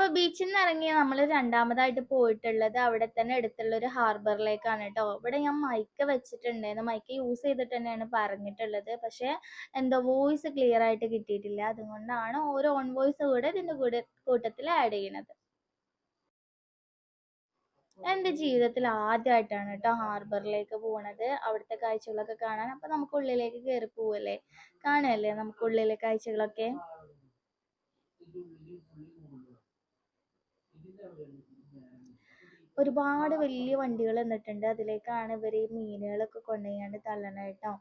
അപ്പൊ ബീച്ചിൽ നിന്ന് ഇറങ്ങി നമ്മൾ രണ്ടാമതായിട്ട് പോയിട്ടുള്ളത് അവിടെ തന്നെ അടുത്തുള്ള ഒരു ഹാർബറിലേക്കാണ് കേട്ടോ ഇവിടെ ഞാൻ മൈക്ക് വെച്ചിട്ടുണ്ടായിരുന്നു. മൈക്ക് യൂസ് ചെയ്തിട്ട് തന്നെയാണ് പറഞ്ഞിട്ടുള്ളത്. പക്ഷെ എന്തോ വോയിസ് ക്ലിയർ ആയിട്ട് കിട്ടിയിട്ടില്ല. അതുകൊണ്ടാണ് ഓരോ ഓൺ വോയിസ് കൂടെ ഇതിന്റെ കൂടെ കൂട്ടത്തിൽ ആഡ് ചെയ്യണത്. എന്റെ ജീവിതത്തിൽ ആദ്യമായിട്ടാണ് കേട്ടോ ഹാർബറിലേക്ക് പോണത്. അവിടുത്തെ കാഴ്ചകളൊക്കെ കാണാൻ. അപ്പൊ നമുക്ക് ഉള്ളിലേക്ക് കയറി പോവല്ലേ? കാണുകയല്ലേ നമുക്ക് ഉള്ളിലെ കാഴ്ചകളൊക്കെ? ഒരുപാട് വലിയ വണ്ടികൾ വന്നിട്ടുണ്ട്. അതിലേക്കാണ് ഇവർ ഈ മീനുകളൊക്കെ കൊണ്ടുപോയാണ്ട് തള്ളണത് കേട്ടോ.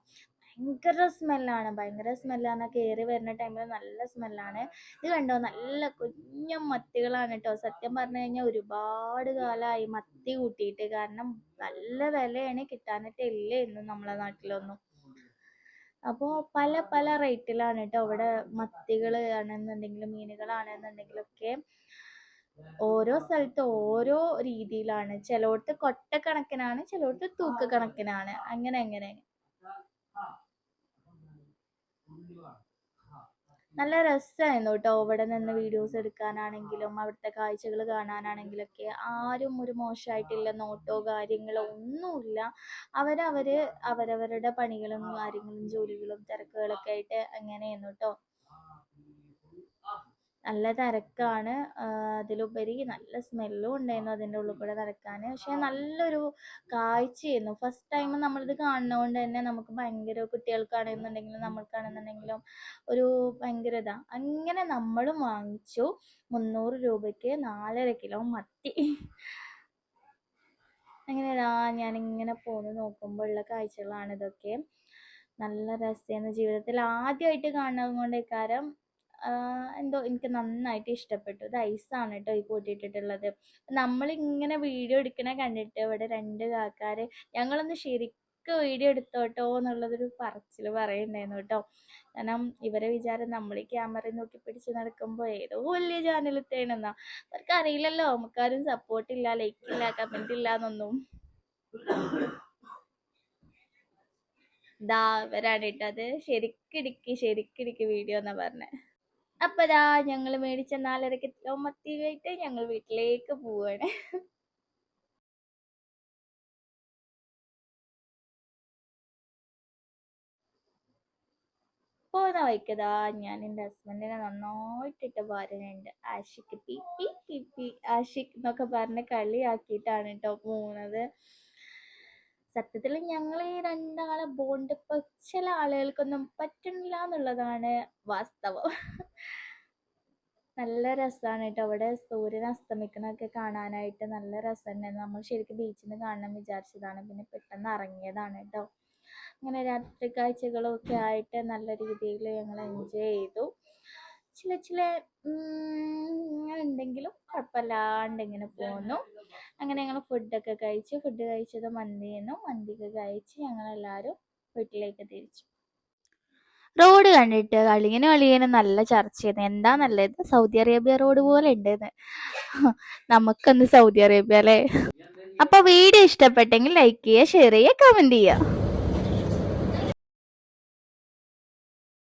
ഭയങ്കര സ്മെല്ലാണ്. ഭയങ്കര സ്മെല്ലാണ്. കയറി വരുന്ന ടൈമിൽ നല്ല സ്മെല്ലാണ്. ഇത് കണ്ടോ? നല്ല കുഞ്ഞ മത്തികളാണ് കേട്ടോ. സത്യം പറഞ്ഞു കഴിഞ്ഞാൽ ഒരുപാട് കാലമായി മത്തി കൂട്ടിയിട്ട്. കാരണം നല്ല വിലയാണ് കിട്ടാനായിട്ട് ഇല്ല ഇന്ന് നമ്മളെ നാട്ടിലൊന്നും. അപ്പോൾ പല പല റേറ്റിലാണ് കേട്ടോ. ഇവിടെ മത്തികൾ ആണെന്നുണ്ടെങ്കിലും മീനുകളാണെന്നുണ്ടെങ്കിലും ഒക്കെ ഓരോ സ്ഥലത്ത് ഓരോ രീതിയിലാണ്. ചിലയിടത്ത് കൊട്ടക്കണക്കിനാണ് ചിലയിടത്ത് തൂക്കക്കണക്കിനാണ്. അങ്ങനെ അങ്ങനെ. നല്ല രസമായിരുന്നു കേട്ടോ ഇവിടെ നിന്ന് വീഡിയോസ് എടുക്കാനാണെങ്കിലും അവിടുത്തെ കാഴ്ചകൾ കാണാനാണെങ്കിലൊക്കെ. ആരും ഒരു മോശമായിട്ടില്ല നോട്ടോ കാര്യങ്ങളോ ഒന്നുമില്ല. അവരവർ അവരവരുടെ പണികളും കാര്യങ്ങളും ജോലികളും തിരക്കുകളൊക്കെ ആയിട്ട് അങ്ങനെയായിരുന്നു കേട്ടോ നല്ല തിരക്കാണ്. അതിലുപരി നല്ല സ്മെല്ലും ഉണ്ടായിരുന്നു അതിന്റെ ഉള്ളിൽ കൂടെ നടക്കാൻ. പക്ഷേ നല്ലൊരു കാഴ്ചയായിരുന്നു. ഫസ്റ്റ് ടൈം നമ്മളിത് കാണുന്നതുകൊണ്ട് തന്നെ നമുക്ക് ഭയങ്കര കുട്ടികൾക്കാണെന്നുണ്ടെങ്കിലും നമ്മൾക്കാണെന്നുണ്ടെങ്കിലും ഒരു ഭയങ്കര ഇതാണ് അങ്ങനെ നമ്മളും വാങ്ങിച്ചു. മുന്നൂറ് രൂപയ്ക്ക് നാലര കിലോ മത്തി. അങ്ങനെ ഇതാ ഞാനിങ്ങനെ പോന്ന് നോക്കുമ്പോൾ ഉള്ള കാഴ്ചകളാണ് ഇതൊക്കെ. നല്ല രസമായിരുന്നു. ജീവിതത്തിൽ ആദ്യമായിട്ട് കാണുന്നത് കൊണ്ട് എന്തോ എനിക്ക് നന്നായിട്ട് ഇഷ്ടപ്പെട്ടു. ഇത് ഐസാണ് കേട്ടോ ഈ കൂട്ടിയിട്ടിട്ടുള്ളത്. നമ്മളിങ്ങനെ വീഡിയോ എടുക്കണ കണ്ടിട്ട് ഇവിടെ രണ്ട് കാക്കാർ ഞങ്ങളൊന്ന് ശരിക്കും വീഡിയോ എടുത്തോട്ടോ എന്നുള്ളതൊരു പറച്ചിൽ പറയുന്നുണ്ടായിരുന്നു കേട്ടോ. കാരണം ഇവരെ വിചാരം നമ്മൾ ഈ ക്യാമറ നോക്കി പിടിച്ച് നടക്കുമ്പോൾ ഏതോ വലിയ ചാനലത്തേണെന്നാ അവർക്ക് അറിയില്ലല്ലോ. നമുക്കാരും സപ്പോർട്ടില്ല ലൈക്ക് ഇല്ല ഇല്ല എന്നൊന്നും. ദാ ഇവരാണ് ഇട്ടത് ശരിക്കിടിക്ക് ശരിക്കിടിക്ക് വീഡിയോ എന്നാ പറഞ്ഞത് അപ്പൊ ദാ ഞങ്ങൾ മേടിച്ച നാലര കിലോ മത്തി കഴിട്ട് ഞങ്ങൾ വീട്ടിലേക്ക് പോവാണ്. പോകുന്ന വൈക്കതാ. ഞാൻ എന്റെ ഹസ്ബൻഡിനെ നന്നായിട്ടിട്ട് പറയുന്നുണ്ട് Ashiq P P P P Ashiq എന്നൊക്കെ പറഞ്ഞ് കളിയാക്കിയിട്ടാണ് കേട്ടോ പോണത് സത്യത്തിൽ ഞങ്ങൾ ഈ രണ്ടാളെ ബോണ്ട് ഇപ്പം ചില ആളുകൾക്കൊന്നും പറ്റണില്ല എന്നുള്ളതാണ് വാസ്തവം. നല്ല രസമാണ് കേട്ടോ അവിടെ സൂര്യൻ അസ്തമിക്കുന്നൊക്കെ കാണാനായിട്ട് നല്ല രസമുണ്ടായിരുന്നു നമ്മൾ ശരിക്കും ബീച്ചിൽ നിന്ന് കാണണം വിചാരിച്ചതാണ്. പിന്നെ പെട്ടെന്ന് ഇറങ്ങിയതാണ് കേട്ടോ അങ്ങനെ രാത്രി കാഴ്ചകളൊക്കെ ആയിട്ട് നല്ല രീതിയിൽ ഞങ്ങൾ എൻജോയ് ചെയ്തു. ചില ചില ഉണ്ടെങ്കിലും കുഴപ്പമില്ലാണ്ട് ഇങ്ങനെ പോന്നു. അങ്ങനെ ഞങ്ങൾ ഫുഡൊക്കെ കഴിച്ച്. ഫുഡ് കഴിച്ചത് മന്തിയെന്നു. മന്തിയൊക്കെ കഴിച്ച് ഞങ്ങളെല്ലാവരും വീട്ടിലേക്ക് തിരിച്ചു. റോഡ് കണ്ടിട്ട് അളിയനും അളിയനും നല്ല ചർച്ച ചർച്ചയായിരുന്നു. എന്താ നല്ലത്? സൗദി അറേബ്യ റോഡ് പോലെ ഉണ്ടെന്ന്. നമുക്കൊന്ന് സൗദി അറേബ്യ അല്ലേ? അപ്പൊ വീഡിയോ ഇഷ്ടപ്പെട്ടെങ്കിൽ ലൈക്ക് ചെയ്യുക ഷെയർ ചെയ്യുക കമന്റ് ചെയ്യുക.